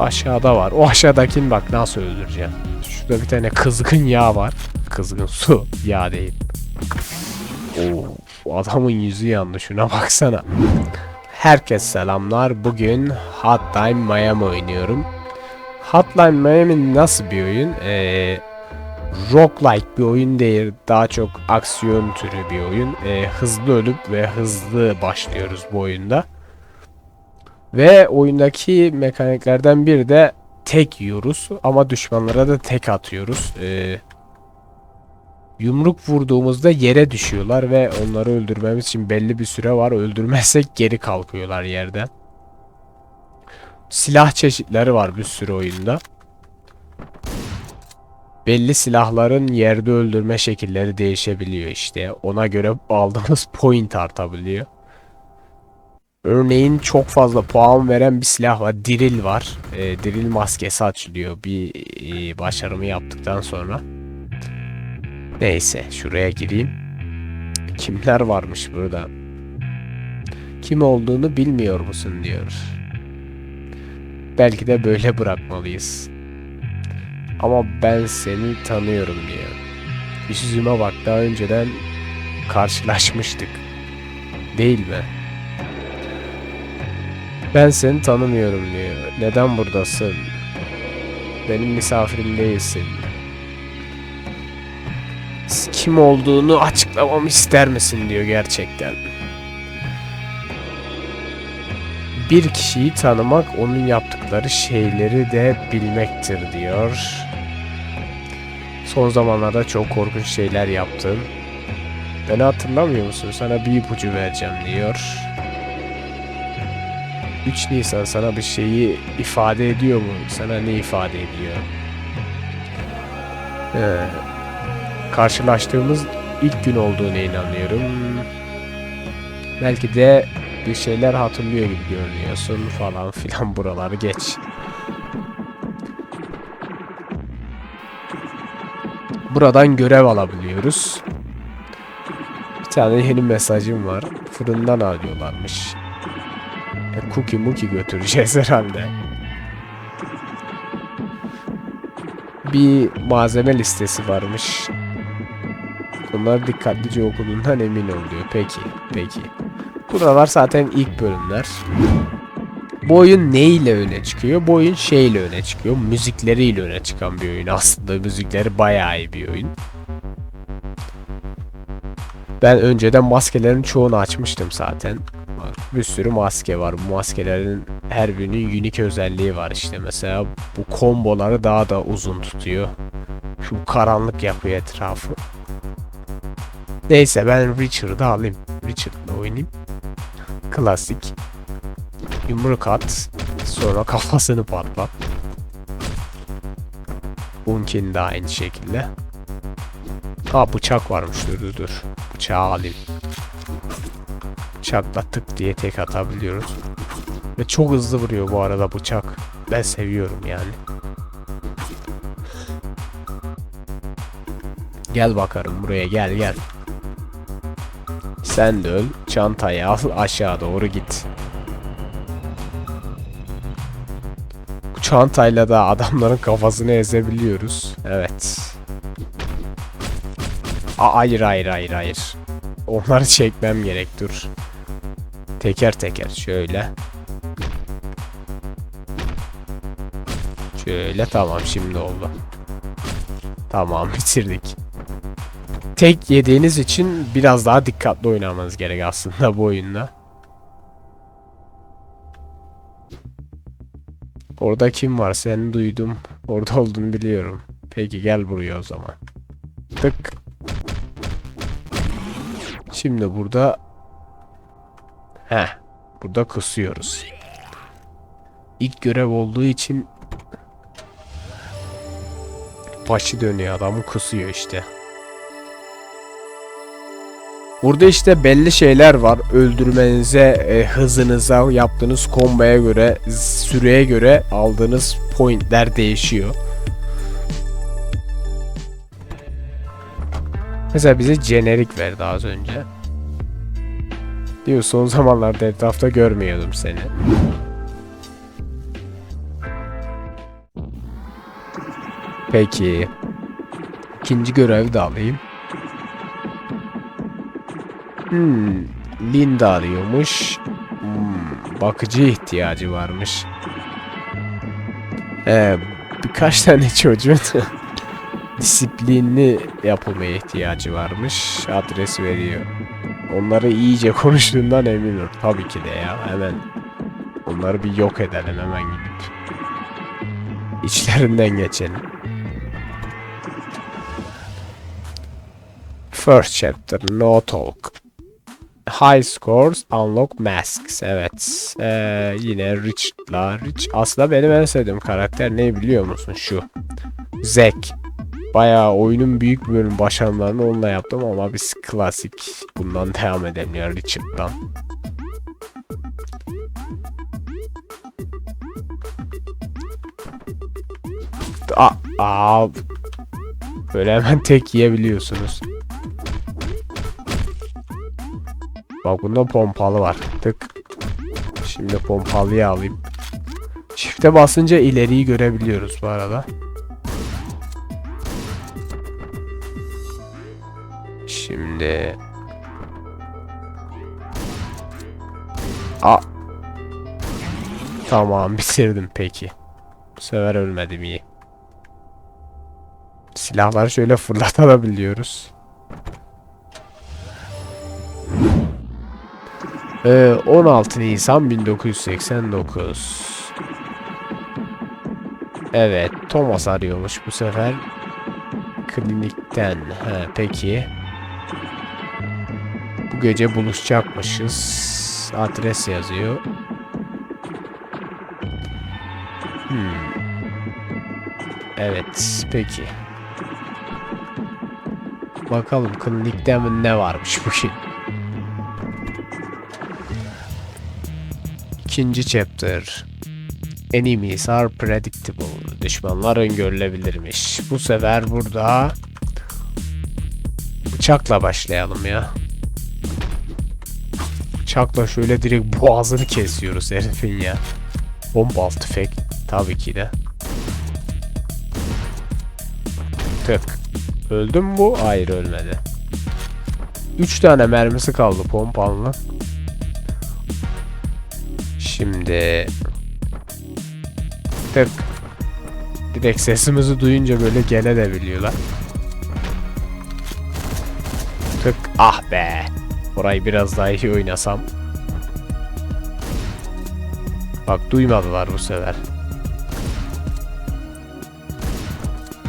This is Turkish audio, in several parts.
aşağıda var. O aşağıdakini bak nasıl öldüreceğim. Şurada bir tane kızgın yağ var. Kızgın su. Yağ değil. Oo, adamın yüzü yandı şuna baksana. Herkes selamlar. Bugün Hotline Miami oynuyorum. Hotline Miami nasıl bir oyun? Ee, roguelike bir oyun değil. Daha çok aksiyon türü bir oyun. Ee, hızlı ölüp ve hızlı başlıyoruz bu oyunda. Ve oyundaki mekaniklerden biri de tek yiyoruz ama düşmanlara da tek atıyoruz. Ee, yumruk vurduğumuzda yere düşüyorlar ve onları öldürmemiz için belli bir süre var. Öldürmezsek geri kalkıyorlar yerden. Silah çeşitleri var bir sürü oyunda. Belli silahların yerde öldürme şekilleri değişebiliyor işte. Ona göre aldığımız point artabiliyor. Örneğin çok fazla puan veren bir silah var. Diril var. Ee, diril maskesi açılıyor bir e, başarımı yaptıktan sonra. Neyse şuraya gireyim. Kimler varmış burada? Kim olduğunu bilmiyor musun diyor. Belki de böyle bırakmalıyız. Ama ben seni tanıyorum diyor. Yüzüme bak daha önceden karşılaşmıştık. Değil mi? Ben seni tanımıyorum diyor. Neden buradasın? Benim misafirim değilsin. Kim olduğunu açıklamamı ister misin diyor gerçekten. Bir kişiyi tanımak onun yaptıkları şeyleri de bilmektir diyor. Son zamanlarda çok korkunç şeyler yaptın. Beni hatırlamıyor musun? Sana bir ipucu vereceğim diyor. 3 Nisan sana bir şeyi ifade ediyor mu? Sana ne ifade ediyor? Ee, karşılaştığımız ilk gün olduğuna inanıyorum. Belki de bir şeyler hatırlıyor gibi görünüyorsun falan filan buraları geç. Buradan görev alabiliyoruz. Bir tane yeni mesajım var. Fırından alıyorlarmış. E, cookie muki götüreceğiz herhalde. Bir malzeme listesi varmış. Bunları dikkatlice okuduğundan emin oluyor. Peki, peki. Buralar zaten ilk bölümler. Bu oyun ne ile öne çıkıyor? Bu oyun şey ile öne çıkıyor. Müzikleriyle öne çıkan bir oyun aslında. Müzikleri bayağı iyi bir oyun. Ben önceden maskelerin çoğunu açmıştım zaten. Bir sürü maske var. Bu maskelerin her birinin unique özelliği var işte. Mesela bu komboları daha da uzun tutuyor. Şu karanlık yapıyor etrafı. Neyse ben Richard'ı alayım. Richard'la oynayayım. Klasik. Yumruk at. Sonra kafasını patlat. Bunkinin de aynı şekilde. Ha bıçak varmış dur dur dur. Bıçağı alayım. Bıçakla tık diye tek atabiliyoruz. Ve çok hızlı vuruyor bu arada bıçak. Ben seviyorum yani. Gel bakalım buraya gel gel. Sen de öl. Çantayı al aşağı doğru git. Bu çantayla da adamların kafasını ezebiliyoruz. Evet. Aa, hayır hayır hayır hayır. Onları çekmem gerek dur. Teker teker şöyle. Şöyle tamam şimdi oldu. Tamam bitirdik. Tek yediğiniz için biraz daha dikkatli oynamanız gerek aslında bu oyunda. Orada kim var? Seni duydum. Orada olduğunu biliyorum. Peki gel buraya o zaman. Tık. Şimdi burada Heh. Burada kısıyoruz. İlk görev olduğu için başı dönüyor adamı kısıyor işte. Burada işte belli şeyler var. Öldürmenize, e, hızınıza, yaptığınız komboya göre, süreye göre aldığınız pointler değişiyor. Mesela bize jenerik verdi az önce. Diyor son zamanlarda etrafta görmüyordum seni. Peki. İkinci görevi de alayım. Hmm. Linda arıyormuş. Hmm, bakıcı ihtiyacı varmış. Ee, birkaç tane çocuğun disiplinli yapılmaya ihtiyacı varmış. Adres veriyor. Onları iyice konuştuğundan eminim. Tabii ki de ya. Hemen onları bir yok edelim hemen gidip. İçlerinden geçelim. First chapter, no talk. High scores, unlock masks. Evet. Ee, yine Rich'la. Rich aslında benim en sevdiğim karakter ne biliyor musun? Şu. Zack. Bayağı oyunun büyük bölüm başarılarını onunla yaptım ama biz klasik bundan devam edelim ya Richard'dan. Aa, aa, böyle hemen tek yiyebiliyorsunuz. Bak bunda pompalı var. Tık. Şimdi pompalıyı alayım. Çifte basınca ileriyi görebiliyoruz bu arada. Şimdi A Tamam bitirdim peki. Bu sefer ölmedim iyi. Silahları şöyle fırlatabiliyoruz. Ee, 16 Nisan 1989. Evet, Thomas arıyormuş bu sefer. Klinikten. He, peki. Bu gece buluşacakmışız. Adres yazıyor. Hmm. Evet, peki. Bakalım klinikten ne varmış bugün. İkinci chapter. Enemies are predictable. Düşmanlar öngörülebilirmiş. Bu sefer burada bıçakla başlayalım ya. Bıçakla şöyle direkt boğazını kesiyoruz herifin ya. Bombalı tüfek tabii ki de. Tık. Öldü mü bu? Hayır ölmedi. 3 tane mermisi kaldı pompalı. Şimdi tık. Direkt sesimizi duyunca böyle gele de biliyorlar. Tık. Ah be. Orayı biraz daha iyi oynasam. Bak duymadılar bu sefer.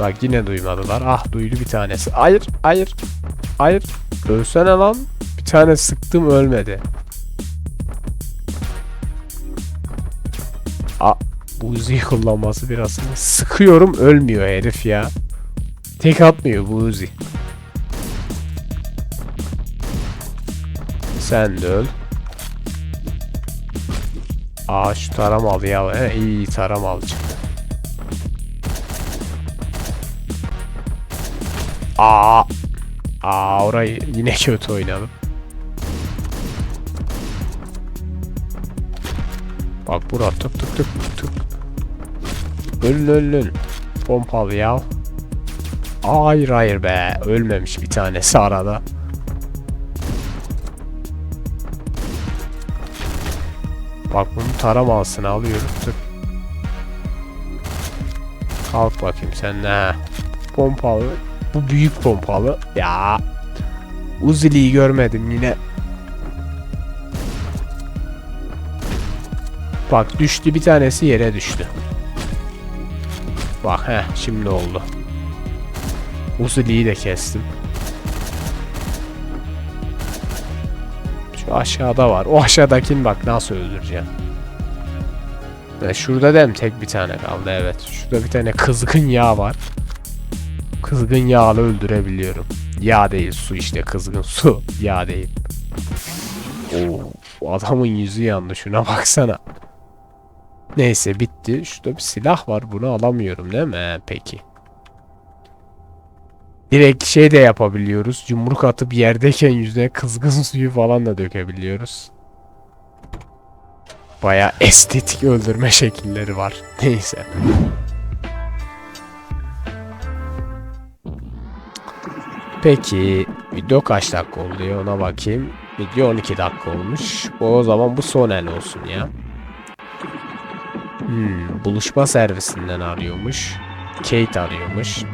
Bak yine duymadılar. Ah duydu bir tanesi. Hayır, hayır. Hayır. Ölsene lan. Bir tane sıktım ölmedi. A bu Uzi'yi kullanması biraz sıkıyorum ölmüyor herif ya. Tek atmıyor bu Uzi. Sen de öl. Aa şu taramalı ya. He, iyi taramalı çıktı. Aa. Aa orayı yine kötü oynadım. Bak bura tık tık tık tık. Öl öl öl. Pompalı ya. Hayır hayır be. Ölmemiş bir tanesi arada. Bak bunu taramalısını alıyorum. Tık. Kalk bakayım sen ne? Pompalı. Bu büyük pompalı. Ya. Uzili'yi görmedim yine. Bak düştü bir tanesi yere düştü. Bak he şimdi oldu. Uzili'yi de kestim. Aşağıda var. O aşağıdakini bak nasıl öldüreceğim. Ve şurada dem tek bir tane kaldı evet. Şurada bir tane kızgın yağ var. Kızgın yağla öldürebiliyorum. Yağ değil su işte kızgın su. Yağ değil. Oo, adamın yüzü yandı şuna baksana. Neyse bitti. Şurada bir silah var. Bunu alamıyorum değil mi? He, peki. Direkt şey de yapabiliyoruz. Yumruk atıp yerdeyken yüzüne kızgın suyu falan da dökebiliyoruz. Baya estetik öldürme şekilleri var. Neyse. Peki video kaç dakika oluyor ona bakayım. Video 12 dakika olmuş. O zaman bu son el olsun ya. Hmm, buluşma servisinden arıyormuş. Kate arıyormuş.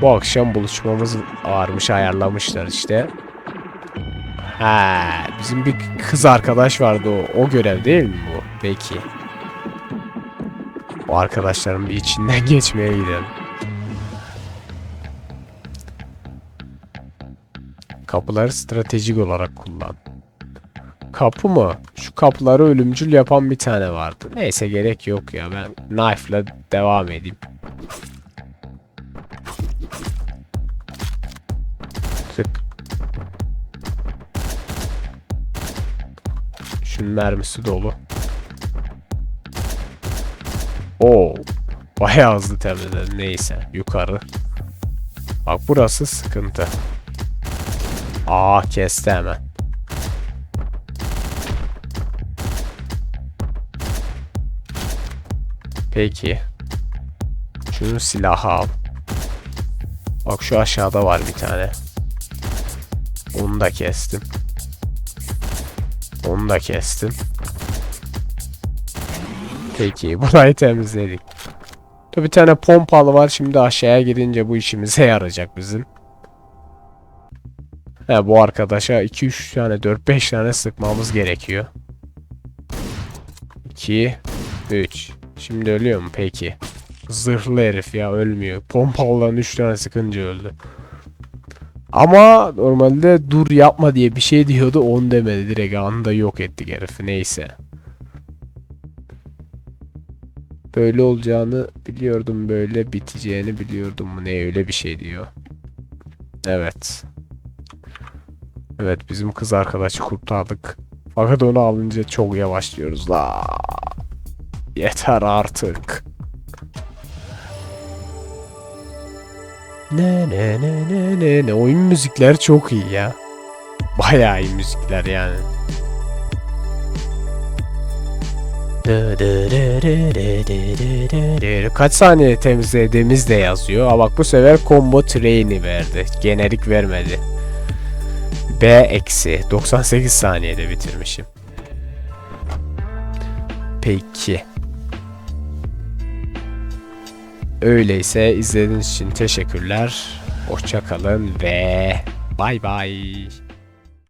Bu akşam buluşmamız varmış ayarlamışlar işte. Ha, bizim bir kız arkadaş vardı o. O görev değil mi bu? Peki. O arkadaşların bir içinden geçmeye gidelim. Kapıları stratejik olarak kullan. Kapı mı? Şu kapıları ölümcül yapan bir tane vardı. Neyse gerek yok ya. Ben knife'la devam edeyim. Şunun mermisi dolu. Oo. Bayağı hızlı temizledim. Neyse. Yukarı. Bak burası sıkıntı. Aa kesti hemen. Peki. Şunun silahı al. Bak şu aşağıda var bir tane. Onu da kestim. Onu da kestim. Peki burayı temizledik. Tabi bir tane pompalı var. Şimdi aşağıya gidince bu işimize yarayacak bizim. He, bu arkadaşa 2-3 tane 4-5 tane sıkmamız gerekiyor. 2 3 Şimdi ölüyor mu peki? Zırhlı herif ya ölmüyor. Pompalıdan 3 tane sıkınca öldü. Ama normalde dur yapma diye bir şey diyordu onu demedi direkt anında yok ettik herifi neyse. Böyle olacağını biliyordum böyle biteceğini biliyordum mu ne öyle bir şey diyor. Evet. Evet bizim kız arkadaşı kurtardık. Fakat onu alınca çok yavaşlıyoruz la. Yeter artık. Ne ne ne ne ne ne oyun müzikleri çok iyi ya. Bayağı iyi müzikler yani. Kaç saniye temizlediğimiz de yazıyor. Ama bak bu sefer combo train'i verdi. Generik vermedi. B eksi 98 saniyede bitirmişim. Peki. Öyleyse izlediğiniz için teşekkürler. Hoşçakalın ve bay bay.